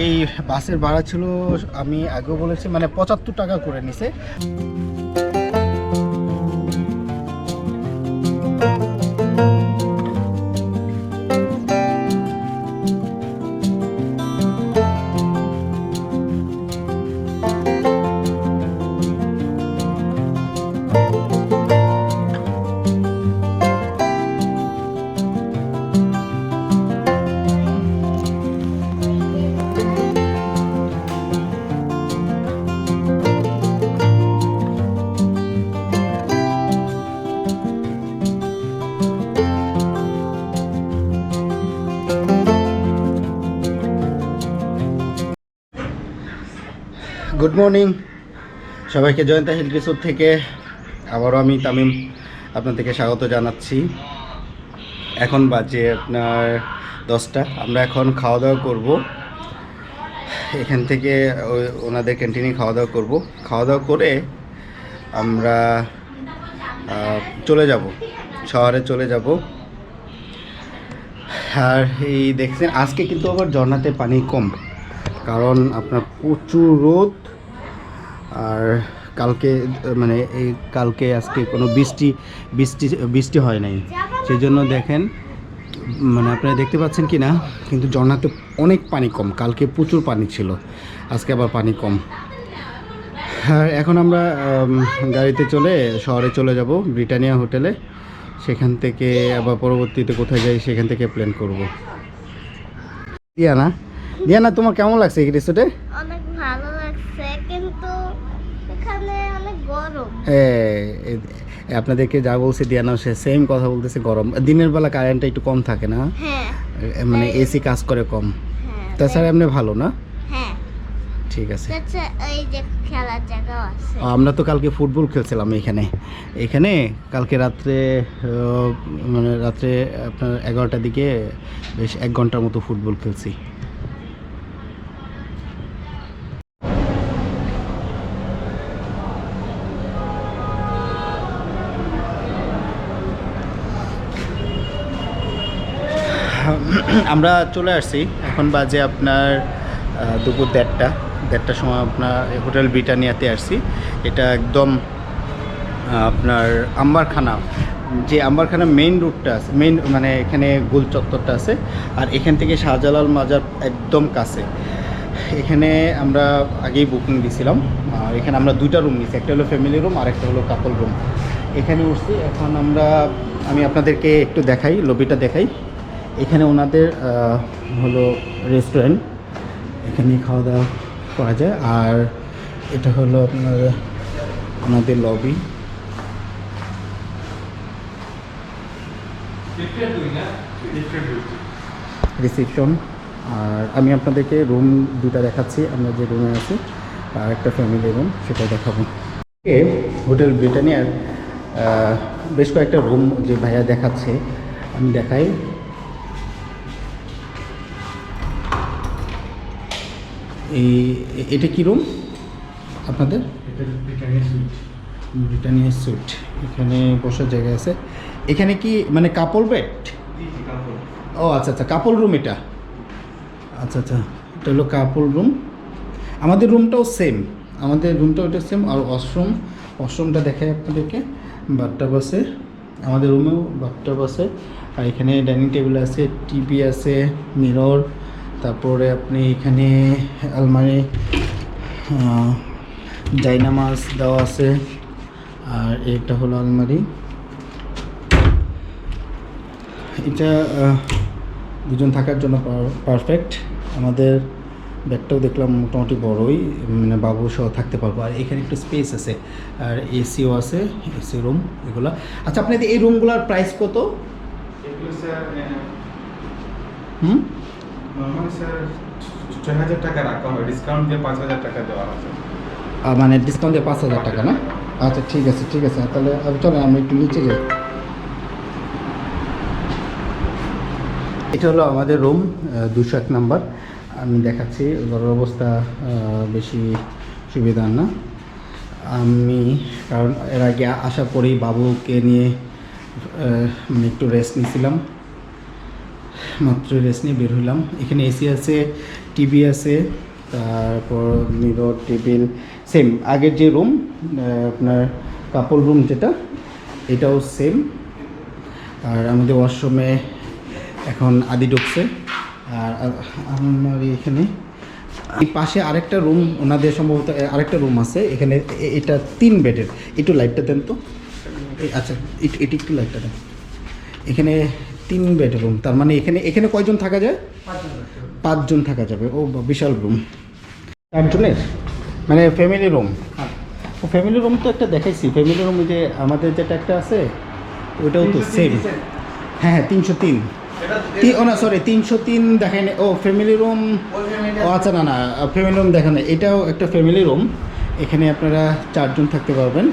এই বাসের ভাড়া ছিল আমি আগেও বলেছি মানে পঁচাত্তর টাকা করে নিছে। গুড মর্নিং সবাইকে জয়ন্তা হিল রিসোর্ট থেকে আবারও আমি তামিম আপনাদেরকে স্বাগত জানাচ্ছি। এখন বাজে আপনার দশটা। আমরা এখন খাওয়া দাওয়া করব। এখান থেকে ওনাদের ক্যান্টিনে খাওয়া দাওয়া করব। খাওয়া দাওয়া করে আমরা চলে যাব। শহরে চলে যাব। আর এই দেখছেন, আজকে কিন্তু আবার ঝর্ণাতে পানি কম। কারণ আপনার প্রচুর রোদ। আর কালকে মানে এই কালকে, আজকে কোনো বৃষ্টি বৃষ্টি বৃষ্টি হয় নাই। সেই জন্য দেখেন মানে আপনারা দেখতে পাচ্ছেন কি না, কিন্তু ঝর্ণাতে অনেক পানি কম। কালকে প্রচুর পানি ছিল, আজকে আবার পানি কম। আর এখন আমরা গাড়িতে চলে, শহরে চলে যাব, ব্রিটানিয়া হোটেলে। সেখান থেকে আবার পরবর্তীতে কোথায় যাই, সেখান থেকে প্ল্যান করব। দিয়ানা দিয়ানা, তোমার কেমন লাগছে এই রিসোর্টে অনেক ভালো লাগছে কিন্তু এখানে অনেক গরম আপনাদেরকে যা বলছে দিয়ানা সে সেম কথা বলতেছে গরম। দিনের বেলা কারেন্টটা একটু কম থাকে না? হ্যাঁ। মানে এসি কাজ করে কম। হ্যাঁ তাছাড়া এমনি ভালো না? হ্যাঁ। ঠিক আছে। আমরা তো কালকে ফুটবল খেলছিলাম এখানে। এখানে কালকে রাত্রে মানে রাত্রে আপনার এগারোটার দিকে বেশ এক ঘণ্টার মতো ফুটবল খেলছি। আমরা চলে আসছি। এখন বাজে আপনার দুপুর দেড়টা। দেড়টার সময় আপনার হোটেল ব্রিটানিয়াতে আসছি। এটা একদম আপনার আম্বারখানা। যে আম্বারখানা মেইন রুটটা আছে মেইন মানে এখানে গোল চত্বরটা আছে। আর এখান থেকে শাহজালাল মাজার একদম কাছে। এখানে আমরা আগেই বুকিং দিয়েছিলাম আর এখানে আমরা দুইটা রুম নিয়েছি একটা হলো ফ্যামিলি রুম আর একটা হলো কাপল রুম এখানে উঠছি। এখন আমরা, আমি আপনাদেরকে একটু দেখাই লবিটা দেখাই। এখানে ওনাদের হলো রেস্টুরেন্ট এখানে খাওয়া দাওয়া করা যায়। আর এটা হলো আপনার ওনাদের লবি রিসেপশন আর আমি আপনাদেরকে রুম দুটা দেখাচ্ছি, আমরা যে রুমে আছি, আর একটা ফ্যামিলি রুম সেটা দেখাবো। হোটেল ব্রিটানিয়ার বেশ কয়েকটা রুম যে ভাইয়া দেখাচ্ছে, আমি দেখাই। এই এটা কি রুম আপনাদের? ব্রিটানিয়া সুইট এখানে বসার জায়গা আছে। এখানে কি মানে কাপল বেড ও আচ্ছা আচ্ছা কাপল রুম এটা। আচ্ছা আচ্ছা এটা হলো কাপল রুম আমাদের রুমটাও সেম আমাদের রুমটাও এটা সেম আর ওয়াশরুম ওয়াশরুমটা দেখাই আপনাদেরকে। বাথটাব আছে। আমাদের রুমেও বাথটাব আছে। আর এখানে ডাইনিং টেবিল আছে টিভি আছে মিরর তারপরে আপনি এখানে আলমারি ডাইনামাস দেওয়া আছে। আর এটা হলো আলমারি। এটা দুজন থাকার জন্য পারফেক্ট আমাদের ব্যাগটাও দেখলাম মোটামুটি বড়ই মানে বাবু সহ থাকতে পারব। আর এখানে একটু স্পেস আছে। আর এসিও আছে এসি রুম এগুলো। আচ্ছা আপনাদের এই রুমগুলোর প্রাইস কত? হুম? হাজার টাকা ডিসকাউন্ট দিয়ে পাঁচ হাজার টাকা দেওয়া মানে ডিসকাউন্ট দিয়ে পাঁচ হাজার টাকা না? আচ্ছা ঠিক আছে ঠিক আছে। তাহলে চলো আমরা একটু নিচে যাই। এটা হলো আমাদের রুম দুশো এক নাম্বার। আমি দেখাচ্ছি, ঘরের অবস্থা বেশি সুবিধার না। আমি, কারণ এর আগে আসার পরেই বাবুকে নিয়ে মানে একটু রেস্ট নিয়েছিলাম। মাত্র রেস্ট নিয়ে বের হইলাম। এখানে এসি আছে, টিভি আছে, তারপর মিরর টেবিল সেম আগের যে রুম আপনার কাপড় রুম যেটা, এটাও সেম আর আমাদের ওয়াশরুমে এখন আদি ঢুকছে। আর আমার এখানে। এই পাশে আরেকটা রুম ওনাদের সম্ভবত আরেকটা রুম আছে। এখানে এটা তিন বেডের। একটু লাইটটা দেন তো। আচ্ছা এটি একটু লাইটটা দেন। এখানে তিন বেডরুম তার মানে এখানে এখানে কয়জন থাকা যায়? পাঁচজন থাকা যাবে ও বিশাল রুম চারজনের মানে ফ্যামিলি রুম ও ফ্যামিলি রুম তো একটা দেখাইছি ফ্যামিলি রুম যে আমাদের যেটা একটা আছে ওটাও তো সেম হ্যাঁ হ্যাঁ তিনশো তিন। ও না সরি তিনশো তিন দেখায় না ও ফ্যামিলি রুম ও আচ্ছা না না ফ্যামিলি রুম দেখেন। এটাও একটা ফ্যামিলি রুম এখানে আপনারা চারজন থাকতে পারবেন।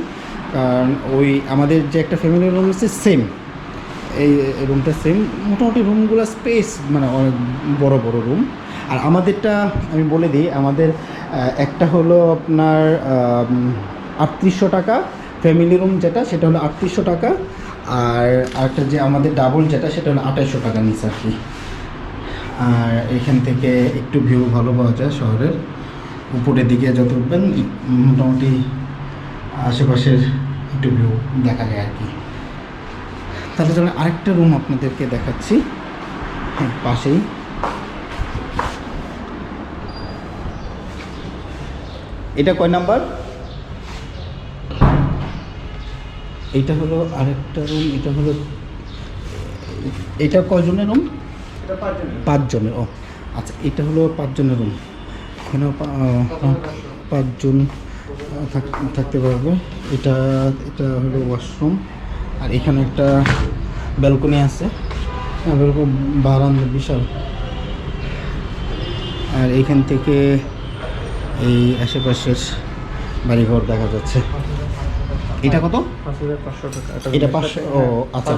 কারণ ওই আমাদের যে একটা ফ্যামিলি রুম আছে সেম এই রুমটা সেম মোটামুটি রুমগুলো স্পেস মানে অনেক বড় বড় রুম আর আমাদেরটা, আমি বলে দিই, আমাদের একটা হলো আপনার আটত্রিশশো টাকা। ফ্যামিলি রুম যেটা, সেটা হলো আটত্রিশশো টাকা। আর আরেকটা যে আমাদের ডাবল যেটা, সেটা হলো আঠাইশশো টাকা নিচ্ছে আর কি। আর এখান থেকে একটু ভিউ ভালো পাওয়া যায় শহরের। উপরের দিকে যত উঠবেন, মোটামুটি আশেপাশের একটু ভিউ দেখা যায় আর কি। তাহলে চলে আরেকটা রুম আপনাদেরকে দেখাচ্ছি। হ্যাঁ, পাশেই। এটা কয় নাম্বার? এইটা হলো আরেকটা রুম এটা হলো এটা কয়জনের রুম পাঁচজনের। ও। আচ্ছা এটা হলো পাঁচজনের রুম এখানে পাঁচজন থাক- থাকতে পারবে। এটা এটা হলো ওয়াশরুম আর এখানে একটা ব্যালকনি আছে। হ্যাঁ বারান্দা বিশাল। আর এখান থেকে এই আশেপাশের বাড়িঘর দেখা যাচ্ছে। এটা কত? এটা পাঁচশো ও আচ্ছা।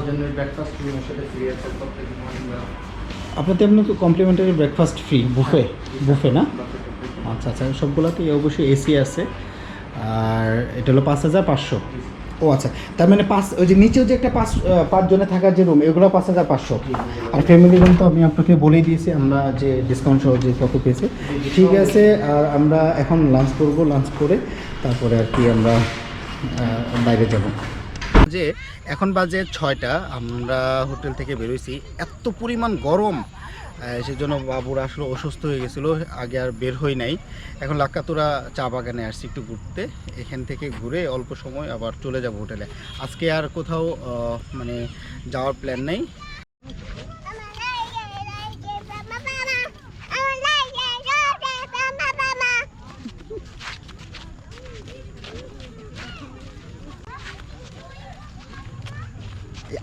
আপনাদের এমনি complimentary breakfast free buffet buffet না? আচ্ছা আচ্ছা সবগুলোতে অবশ্যই এসি আছে। আর এটা হলো পাঁচ হাজার পাঁচশো। ও আচ্ছা তার মানে পাঁচ, ওই যে নিচেও যে একটা পাঁচ পাঁচজনে থাকার যে রুম এগুলো পাঁচ হাজার পাঁচশো। আর ফ্যামিলি রুম তো আমি আপনাকে বলেই দিয়েছি, আমরা যে ডিসকাউন্ট সহ যে কত পেয়েছে। ঠিক আছে, আর আমরা এখন লাঞ্চ করব লাঞ্চ করে তারপরে আর কি আমরা বাইরে যাব। যে এখন বাজে ছয়টা, আমরা হোটেল থেকে বেরোইছি। এত পরিমাণ গরম সেজন্য বাবুর আসলে অসুস্থ হয়ে গেছিল, আগে আর বের হই নাই। এখন লাক্কাতুরা চা বাগানে আসছি একটু ঘুরতে। এখান থেকে ঘুরে অল্প সময় আবার চলে যাব হোটেলে। আজকে আর কোথাও মানে যাওয়ার প্ল্যান নেই।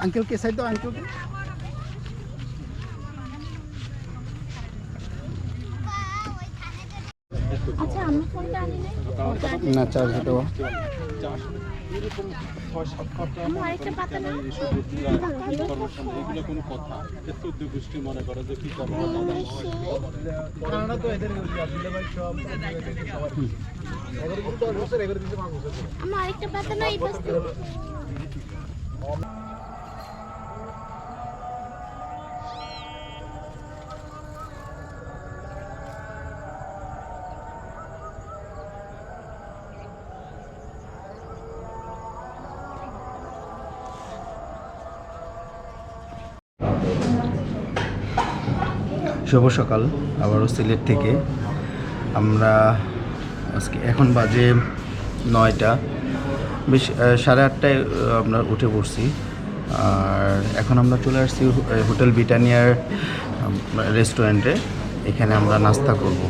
আঙ্কেলকে সাইড দাও আঙ্কেলকে আচ্ছা আমার ফোনটা আনি নাই না চার্জ দেওয়া আমার একটা পাতা না? শুভ সকাল, আবারও সিলেট থেকে। আমরা আজকে এখন বাজে নয়টা, বেশ সাড়ে আটটায় আমরা উঠে পড়ছি। আর এখন আমরা চলে আসছি হোটেল ব্রিটানিয়ার রেস্টুরেন্টে। এখানে আমরা নাস্তা করব।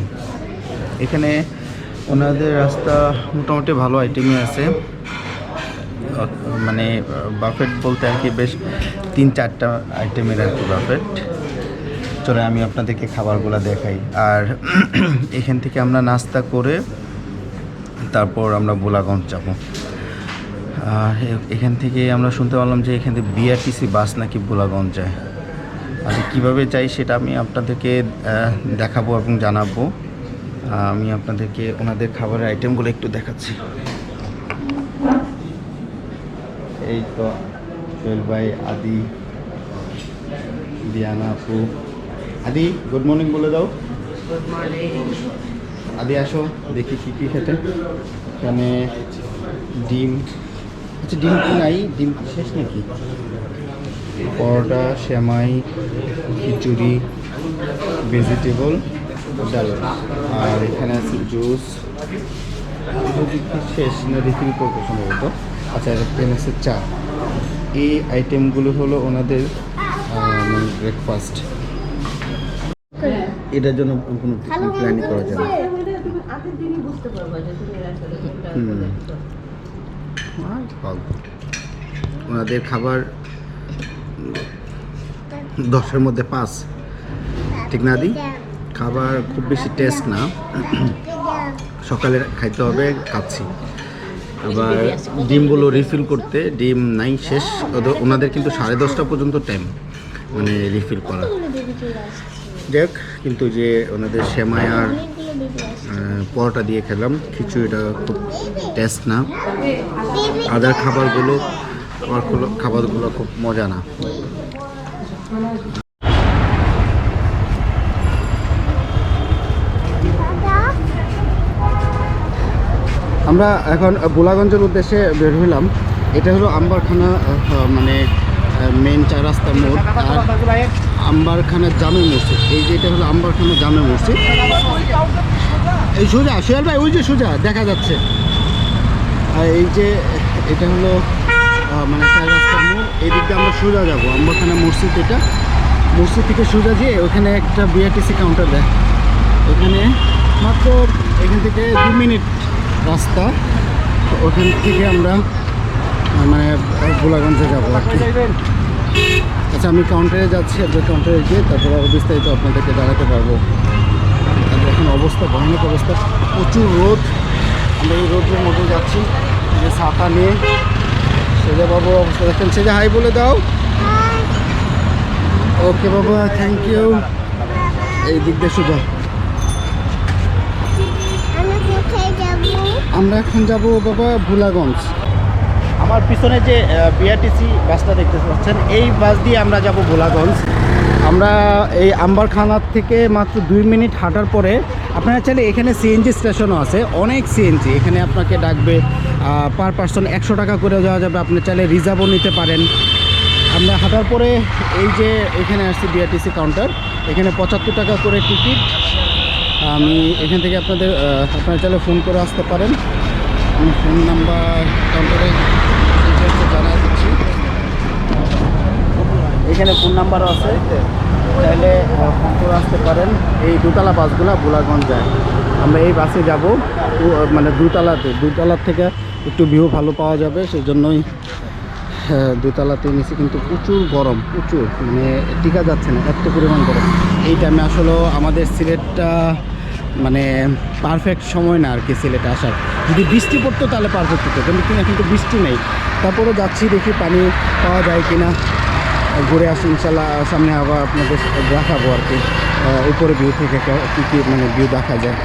এখানে ওনাদের রাস্তা মোটামুটি ভালো আইটেমই আছে। মানে বাফেট বলতে আর কি বেশ তিন চারটা আইটেমের আর কি বাফেট চলে আমি আপনাদেরকে খাবারগুলো দেখাই। আর এখান থেকে আমরা নাস্তা করে তারপর আমরা বোলাগঞ্জ যাব। আর এখান থেকে আমরা শুনতে পারলাম যে এখান থেকে বিআরটিসি বাস নাকি বোলাগঞ্জ যায়। আর কীভাবে যাই সেটা আমি আপনাদেরকে দেখাবো এবং জানাব। আমি আপনাদেরকে ওনাদের খাবারের আইটেমগুলো একটু দেখাচ্ছি। এই তো সোহেল ভাই, আদি, দিয়ানা আপু। আদি গুড মর্নিং বলে দাও। গুড মর্নিং আদি আসো দেখি কি কি খেতে। এখানে ডিম। আচ্ছা ডিম কি নাই? ডিম শেষ নাকি? পরোটা শ্যামাই খিচুড়ি ভেজিটেবল ডাল। আর এখানে আছে জুস শেষ না রিফিল করব সম্ভবত। আচ্ছা এখানে আছে চা। এই আইটেমগুলো হলো ওনাদের ব্রেকফাস্ট এটার জন্য কোনো ভালো প্ল্যানই করা যাবে না। ওনাদের খাবার দশের মধ্যে পাঁচ। ঠিক না দি খাবার খুব বেশি টেস্ট না। সকালে খাইতে হবে খাচ্ছি। আবার ডিমগুলো রিফিল করতে ডিম নাই শেষ। ওদের ওনাদের কিন্তু সাড়ে দশটা পর্যন্ত টাইম মানে রিফিল করা। দেখ কিন্তু যে ওনাদের আহ, পরোটা দিয়ে খেলাম খিচুড়িটা খুব টেস্ট না। আদার খাবারগুলো আমার খাবারগুলো খুব মজা না। আমরা এখন বোলাগঞ্জের উদ্দেশ্যে বের হলাম এটা হলো আম্বারখানা মানে মেন চার রাস্তার মোড়। আর আম্বারখানা জামে মসজিদ। এই যে এটা হলো আম্বারখানা জামে মসজিদ। এই সোজা, সোহেল ভাই, ওই যে সোজা, দেখা যাচ্ছে। আর এই যে এটা হলো মানে মোড়। এই দিক আমরা সোজা যাব, আম্বারখানা মসজিদ এটা। মসজিদ থেকে সোজা যেয়ে ওখানে একটা বিআরটিসি কাউন্টার দেয় ওখানে মাত্র এখান থেকে দু মিনিট রাস্তা। ওখান থেকে আমরা মানে গোলাগঞ্জে যাব আর কি। আচ্ছা আমি কাউন্টারে যাচ্ছি আপনার কাউন্টারে গিয়ে তারপর আরও বিস্তারিত আপনাদেরকে জানাতে পারব। এখন অবস্থা ভয়ানক অবস্থা। প্রচুর রোদ। আমরা এই রোদের মধ্যে যাচ্ছি। যে ছাতা নিয়ে। সেজা বাবুর অবস্থা দেখেন। সেজা হাই বলে দাও। ওকে বাবা থ্যাংক ইউ এই দিক দিয়ে সোজা। আমরা এখন যাব বাবা ভোলাগঞ্জ। আমার পিছনে যে বিআরটিসি বাসটা দেখতে পাচ্ছেন, এই বাস দিয়ে আমরা যাব ভোলাগঞ্জ। আমরা এই আম্বারখানার থেকে মাত্র দুই মিনিট হাঁটার পরে, আপনারা চাইলে এখানে সিএনজি স্টেশনও আছে, অনেক সিএনজি এখানে আপনাকে ডাকবে পার পার্সন একশো টাকা করে যাওয়া যাবে, আপনি চাইলে রিজার্ভও নিতে পারেন। আমরা হাঁটার পরে এই যে এখানে আসছি বিআরটিসি কাউন্টার এখানে পঁচাত্তর টাকা করে টিকিট আমি এখান থেকে আপনাদের আপনারা চাইলে ফোন করে আসতে পারেন। ফোন নাম্বার কাউন্টারে এখানে ফোন নাম্বারও আছে। চাইলে ফোন করে আসতে পারেন। এই দুতলা বাসগুলো বোলাগঞ্জ যায়। আমরা এই বাসে যাব। মানে দুতলাতে, দুতলার থেকে একটু ভিউ ভালো পাওয়া যাবে। সেই জন্যই দোতলাতে নিচে কিন্তু প্রচুর গরম, প্রচুর। মানে টিকা যাচ্ছে না, এত পরিমাণ গরম। এই টাইমে আসলে আমাদের সিলেটটা মানে পারফেক্ট সময় না আর কি সিলেটে আসার। যদি বৃষ্টি পড়তো তাহলে পারফেক্ট হতো, কিন্তু কিনা কিন্তু বৃষ্টি নেই। তারপরে যাচ্ছি দেখি পানি পাওয়া যায় কিনা। ঘুরে আসি ইনশাল্লাহ, সামনে আবার আপনাদের দেখাবো আর কি উপরে ভিউ থেকে কী কী মানে ভিউ দেখা যায়।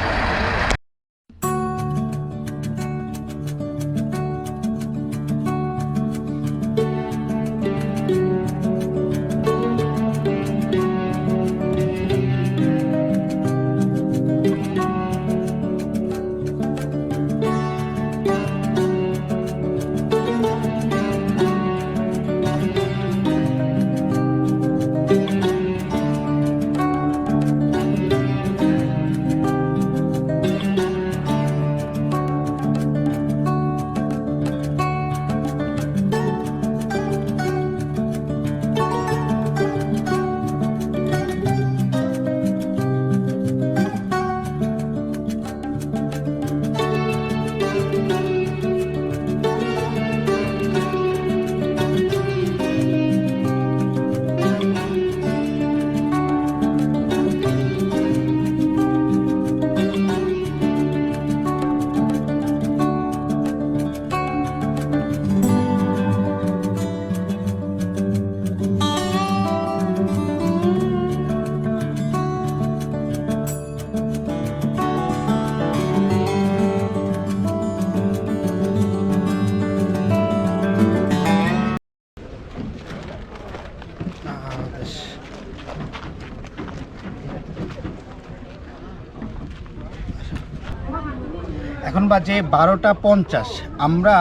এখন বাজে বারোটা পঞ্চাশ। আমরা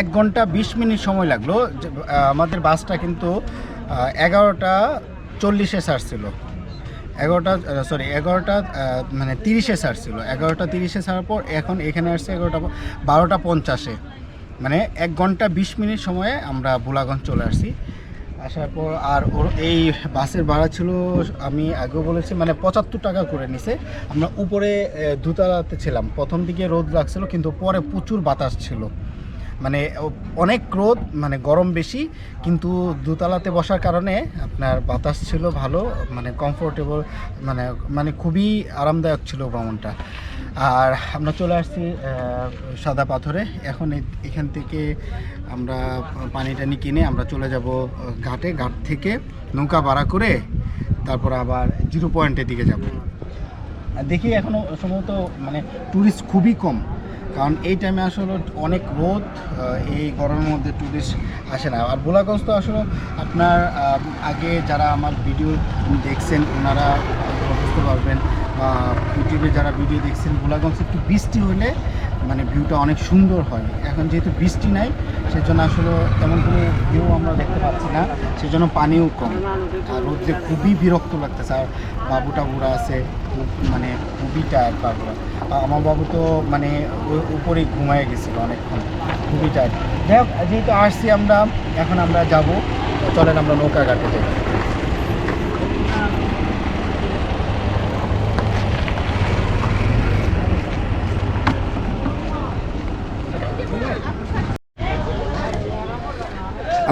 এক ঘণ্টা বিশ মিনিট সময় লাগল। আমাদের বাসটা কিন্তু এগারোটা চল্লিশে ছাড়ছিল। এগারোটা সরি এগারোটা মানে তিরিশে ছাড়ছিল। এগারোটা তিরিশে ছাড়ার পর এখন এখানে আসছে এগারোটা বারোটা পঞ্চাশে। মানে এক ঘণ্টা বিশ মিনিট সময়ে আমরা ভোলাগঞ্জ চলে আসছি। আসার পর আর ওর এই বাসের ভাড়া ছিল, আমি আগেও বলেছি মানে পঁচাত্তর টাকা করে নিছে। আমরা উপরে দোতলাতে ছিলাম। প্রথম দিকে রোদ লাগছিল, কিন্তু পরে প্রচুর বাতাস ছিল। মানে অনেক রোদ মানে গরম বেশি, কিন্তু দোতলাতে বসার কারণে আপনার বাতাস ছিল ভালো মানে কমফোর্টেবল মানে মানে খুবই আরামদায়ক ছিল ভ্রমণটা। আর আমরা চলে আসছি সাদা পাথরে। এখন এখান থেকে আমরা পানি টানি কিনে আমরা চলে যাব ঘাটে। ঘাট থেকে নৌকা ভাড়া করে তারপর আবার জিরো পয়েন্টের দিকে যাব। দেখি এখনও সম্ভবত মানে ট্যুরিস্ট খুবই কম। কারণ এই টাইমে আসলে অনেক রোদ এই গরমের মধ্যে ট্যুরিস্ট আসে না। আর ভোলাগঞ্জ তো আসলে আপনার আগে যারা আমার ভিডিও দেখছেন, ওনারা বুঝতে পারবেন ইউটিউবে যারা ভিডিও দেখছেন, ভোলাগঞ্জ একটু বৃষ্টি হলে মানে ভিউটা অনেক সুন্দর হয়। এখন যেহেতু বৃষ্টি নাই, সেজন্য আসলে তেমন কোনো ভিউ আমরা দেখতে পাচ্ছি না, সেজন্য পানিও কম। আর রোদ্রে খুবই বিরক্ত লাগতেছে। আর বাবুটা টাবুরা আছে মানে খুবই টায়ার্ড বাবুরা আমার বাবু তো মানে উপরেই ঘুমায় গেছিল অনেকক্ষণ, খুবই টায়ার্ড যাই হোক, যেহেতু আসছি আমরা, এখন আমরা যাব। চলেন আমরা নৌকা ঘাটে যাই।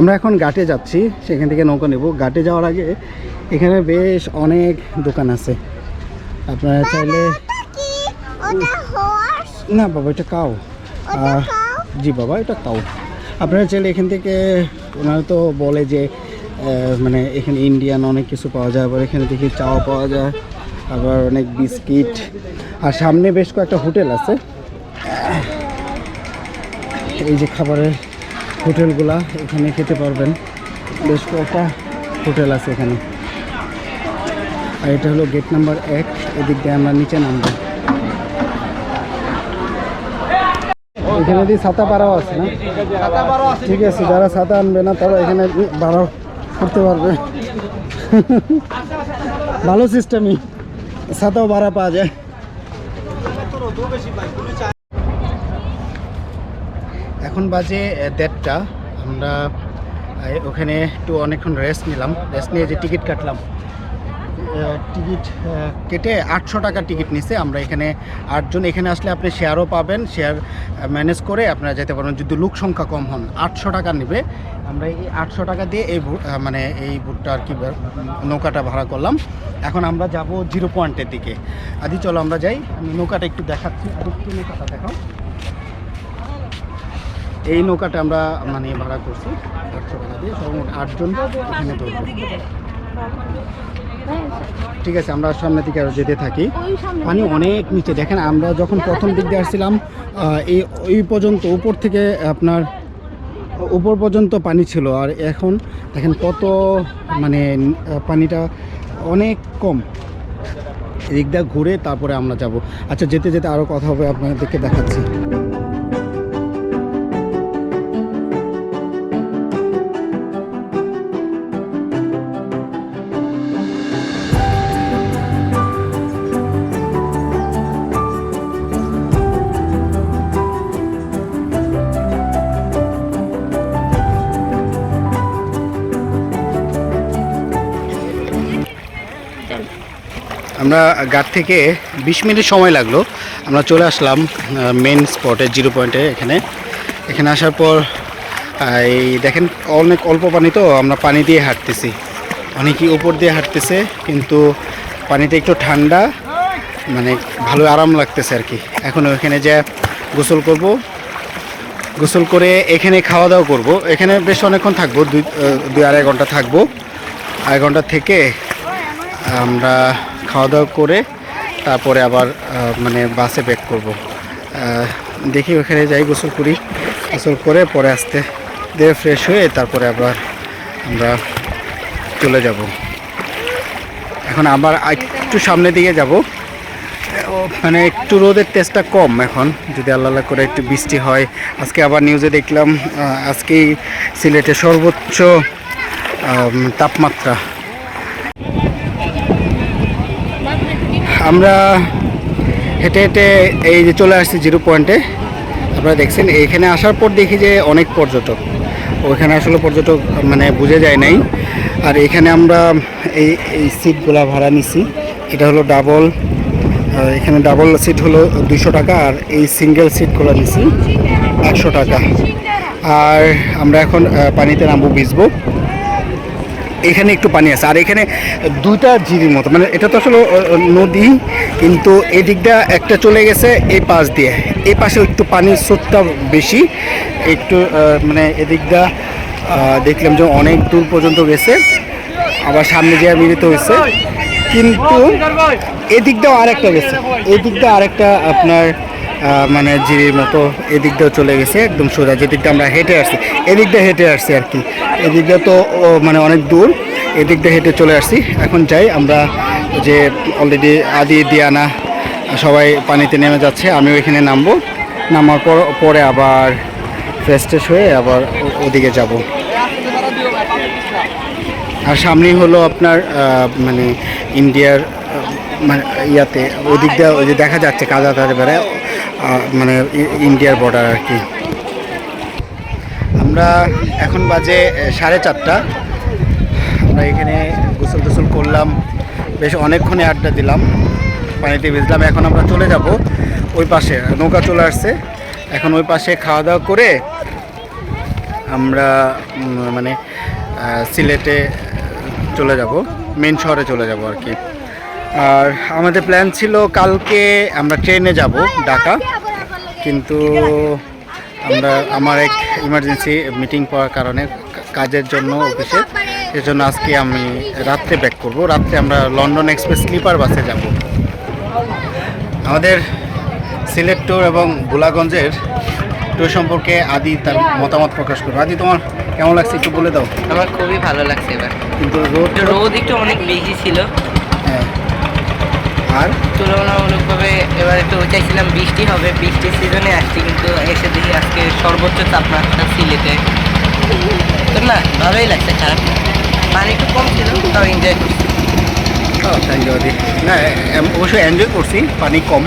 আমরা এখন ঘাটে যাচ্ছি সেখান থেকে নৌকা নেব। ঘাটে যাওয়ার আগে এখানে বেশ অনেক দোকান আছে। আপনারা চাইলে না বাবা এটা কাউ। জি বাবা এটা কাউ। আপনারা চাইলে এখান থেকে ওনারা তো বলে যে মানে এখানে ইন্ডিয়ান অনেক কিছু পাওয়া যায় আবার এখানে দেখি চাও পাওয়া যায় আবার অনেক বিস্কিট। আর সামনে বেশ কয়েকটা হোটেল আছে। এই যে খাবারের হোটেলগুলা এখানে খেতে পারবেন। বেশ কয়েকটা হোটেল আছে এখানে। আর এটা হলো গেট নাম্বার এক, এদিক দিয়ে আমরা নিচে নামবো। এখানে দিয়ে ছাতা পাড়াও আছে না? ঠিক আছে, যারা ছাতা আনবে না, তারা এখানে ভাড়া করতে পারবে। ভালো সিস্টেমই ছাতাও ভাড়া পাওয়া যায়। এখন বাজে দেড়টা। আমরা ওখানে একটু অনেকক্ষণ রেস্ট নিলাম। রেস্ট নিয়ে যে টিকিট কাটলাম টিকিট কেটে আটশো টাকা টিকিট নিছে। আমরা এখানে আটজন, এখানে আসলে আপনি শেয়ারও পাবেন শেয়ার ম্যানেজ করে আপনারা যেতে পারবেন। যদি লোক সংখ্যা কম হন, আটশো টাকা নেবে। আমরা এই আটশো টাকা দিয়ে এই মানে এই বুটটা আর কি নৌকাটা ভাড়া করলাম। এখন আমরা যাব জিরো পয়েন্টের দিকে। আদি, চলো আমরা যাই। আমি নৌকাটা একটু দেখাচ্ছি। নৌকাটা দেখাও। এই নৌকাটা আমরা মানে ভাড়া করছি আটশো টাকা দিয়ে সর্বমোট আটজন এখানে ঠিক আছে, আমরা সামনের দিকে আরও যেতে থাকি। পানি অনেক নিচে, দেখেন আমরা যখন প্রথম দিক দিয়ে আসছিলাম এই ওই পর্যন্ত উপর থেকে আপনার, উপর পর্যন্ত পানি ছিল, আর এখন দেখেন কত মানে পানিটা অনেক কম। এদিক দিয়ে ঘুরে তারপরে আমরা যাব। আচ্ছা যেতে যেতে আরও কথা হবে, আপনাদেরকে দেখাচ্ছি। আমরা ঘাট থেকে বিশ মিনিট সময় লাগল। আমরা চলে আসলাম মেন স্পটে জিরো পয়েন্টে এখানে। এখানে আসার পর এই দেখেন অনেক অল্প পানি তো, আমরা পানি দিয়ে হাঁটতেছি। অনেকই উপর দিয়ে হাঁটতেছে, কিন্তু পানিটা একটু ঠান্ডা মানে ভালো আরাম লাগতেছে আর কি। এখন ওখানে যে গোসল করব, গোসল করে এখানে খাওয়া দাওয়া করব। এখানে বেশ অনেকক্ষণ থাকব, দুই দুই আড়াই ঘণ্টা থাকব। আড়াই ঘণ্টা থেকে আমরা খাওয়া দাওয়া করে তারপরে আবার মানে বাসে ব্যাক করব। দেখি ওখানে যাই, গোসল করি। গোসল করে পরে আসতে দিয়ে ফ্রেশ হয়ে তারপরে আবার আমরা চলে যাব। এখন আবার একটু সামনের দিকে যাব। মানে একটু রোদের তেজটা কম এখন। যদি আল্লাহ আল্লাহ করে একটু বৃষ্টি হয়। আজকে আবার নিউজে দেখলাম আজকেই সিলেটে সর্বোচ্চ তাপমাত্রা আমরা হেঁটে হেঁটে এই যে চলে আসছি জিরো পয়েন্টে। আপনারা দেখছেন, এখানে আসার পর দেখি যে অনেক পর্যটক। ওইখানে আসলে পর্যটক মানে বুঝে যায় নাই। আর এখানে আমরা এই এই সিটগুলা ভাড়া নিছি। এটা হলো ডাবল এখানে ডাবল সিট হলো দুশো টাকা আর এই সিঙ্গেল সিটগুলো নিছি একশো টাকা। আর আমরা এখন পানিতে নামবো, ভিজবো। এখানে একটু পানি আছে। আর এখানে দুইটা ঝিরির মতো মানে এটা তো আসলে নদী, কিন্তু এই দিকটা একটা চলে গেছে এই পাশ দিয়ে। এই পাশে একটু পানির স্রোতটা বেশি। একটু মানে এদিকটা দেখলাম যে অনেক দূর পর্যন্ত গেছে। আবার সামনে দিয়ে মিলিত হয়েছে। কিন্তু এদিকটাও আরেকটা গেছে। এদিকটা আরেকটা আপনার মানে জিরির মতো এদিক দিয়েও চলে গেছে, একদম সোজা যেদিকটা আমরা হেঁটে আসছি। এদিকটা হেঁটে আসছি আর কি। এদিকটা তো মানে অনেক দূর এদিকটা হেঁটে চলে আসছি। এখন যাই আমরা যে অলরেডি আদি, দিয়ানা, সবাই পানিতে নেমে যাচ্ছে, আমিও এখানে নামবো। নামার পর, পরে আবার ফ্রেশ ট্রেশ হয়ে আবার ওদিকে যাব। আর সামনেই হলো আপনার মানে ইন্ডিয়ার মানে ইয়াতে, ওদিক দিয়ে ওই যে দেখা যাচ্ছে কাজা তারে বেড়ায় মানে ইন্ডিয়ার বর্ডার আর কি। আমরা এখন বাজে সাড়ে চারটা। আমরা এখানে গোসল টোসল করলাম, বেশ অনেকক্ষণে আড্ডা দিলাম পানিতে ভিজলাম এখন আমরা চলে যাব ওই পাশে, নৌকা চলে আসছে। এখন ওই পাশে খাওয়া দাওয়া করে আমরা মানে সিলেটে চলে যাব মেন শহরে চলে যাব আর কি। আর আমাদের প্ল্যান ছিল কালকে আমরা ট্রেনে যাব ঢাকা। কিন্তু আমরা আমার এক ইমার্জেন্সি মিটিং পাওয়ার কারণে কাজের জন্য অফিসে। এজন্য আজকে আমি রাত্রে ব্যাক করব। রাত্রে আমরা লন্ডন এক্সপ্রেস স্লিপার বাসে যাব। আমাদের সিলেট ট্যুর এবং ভোলাগঞ্জের ট্যুর সম্পর্কে আদি তার মতামত প্রকাশ করবে আদি তোমার কেমন লাগছে একটু বলে দাও। আমার খুবই ভালো লাগছে এবার। কিন্তু রোদ রোদ একটু অনেক বেশি ছিল। হ্যাঁ। আর? তুলনামূলকভাবে এবার একটু চাইছিলাম বৃষ্টি হবে বৃষ্টির সিজনে আসছি কিন্তু এসে দেখি আজকে সর্বোচ্চ তাপমাত্রা সিলেটে। তো না ভালোই লাগছে খারাপ পানি একটু কম ছিল তাও এনজয় করছি। না অবশ্যই এনজয় করছি পানি কম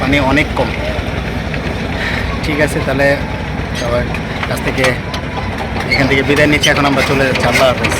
পানি অনেক কম। ঠিক আছে তাহলে সবার কাছ থেকে এখান থেকে বিদায় নিচ্ছি এখন আমরা চলে যাচ্ছি আল্লাহ হাফেজ।